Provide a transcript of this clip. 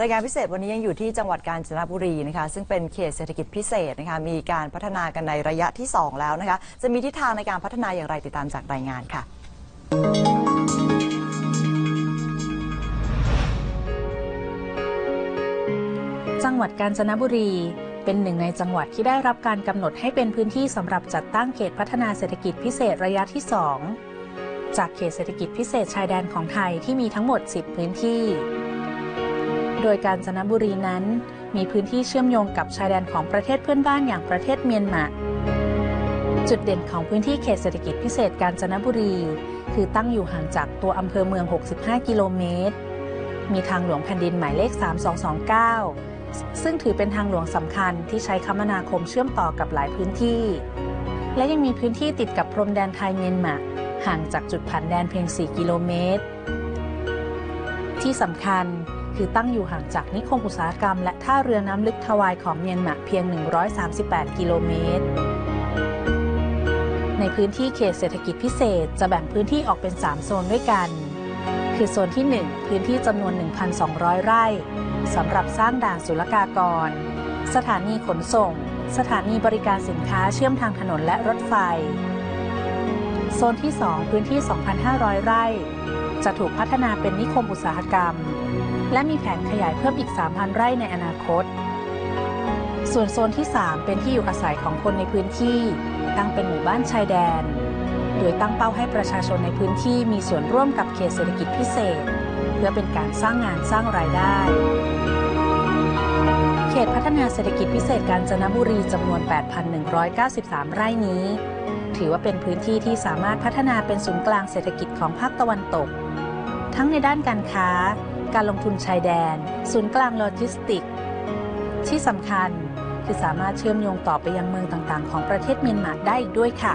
รายการพิเศษวันนี้ยังอยู่ที่จังหวัดกาญจนบุรีนะคะซึ่งเป็นเขตเศรษฐกิจพิเศษนะคะมีการพัฒนากันในระยะที่ 2 แล้วนะคะจะมีทิศทางในการพัฒนาอย่างไรติดตามจากรายงานค่ะ จังหวัดกาญจนบุรีเป็นหนึ่งในจังหวัดที่ได้รับการกำหนดให้เป็นพื้นที่สำหรับจัดตั้งเขตพัฒนาเศรษฐกิจพิเศษระยะที่ 2 จากเขตเศรษฐกิจพิเศษชายแดนของไทยที่มีทั้งหมด 10 พื้นที่ โดยกาญจนบุรีนั้น มีพื้นที่เชื่อมโยงกับชายแดนของประเทศเพื่อนบ้านอย่างประเทศเมียนมา จุดเด่นของพื้นที่เขตเศรษฐกิจพิเศษกาญจนบุรี คือตั้งอยู่ห่างจากตัวอำเภอเมือง 65 กิโลเมตร มีทางหลวงแผ่นดินหมายเลข 3229 ซึ่งถือเป็นทางหลวงสำคัญที่ใช้คมนาคมเชื่อมต่อกับหลายพื้นที่ และยังมีพื้นที่ติดกับพรมแดนไทยเมียนมาห่างจากจุดผ่านแดนเพียง 4 กิโลเมตร ที่สำคัญ คือตั้งอยู่ห่างจากนิคมอุตสาหกรรม และท่าเรือน้ำลึกทวายของเมียนมาเพียง 138 กิโลเมตร ในพื้นที่เขตเศรษฐกิจพิเศษจะแบ่งพื้นที่ออกเป็น 3 โซนด้วยกัน คือโซนที่ 1 พื้นที่จำนวน 1,200 ไร่สำหรับสร้างด่านศุลกากร สถานีขนส่ง สถานีบริการสินค้าเชื่อมทางถนนและรถไฟ โซนที่ 2 พื้นที่ 2,500 ไร่จะถูกพัฒนาเป็นนิคมอุตสาหกรรม และมีแผนขยายเพิ่มอีก 3,000 ไร่ในอนาคต ส่วนโซนที่ 3 เป็นที่อยู่อาศัยของคนในพื้นที่ ตั้งเป็นหมู่บ้านชายแดน โดยตั้งเป้าให้ประชาชนในพื้นที่มีส่วนร่วมกับเขตเศรษฐกิจพิเศษ เพื่อเป็นการสร้างงานสร้างรายได้ เขตพัฒนาเศรษฐกิจพิเศษกาญจนบุรีจำนวน 8,193 ไร่นี้ ถือว่าเป็นพื้นที่ที่สามารถพัฒนาเป็นศูนย์กลางเศรษฐกิจของภาคตะวันตก ทั้งในด้านการค้า การลงทุนชายแดน ศูนย์กลางโลจิสติก ที่สำคัญคือสามารถเชื่อมโยงต่อไปยังเมืองต่างๆ ของประเทศเมียนมาได้อีกด้วยค่ะ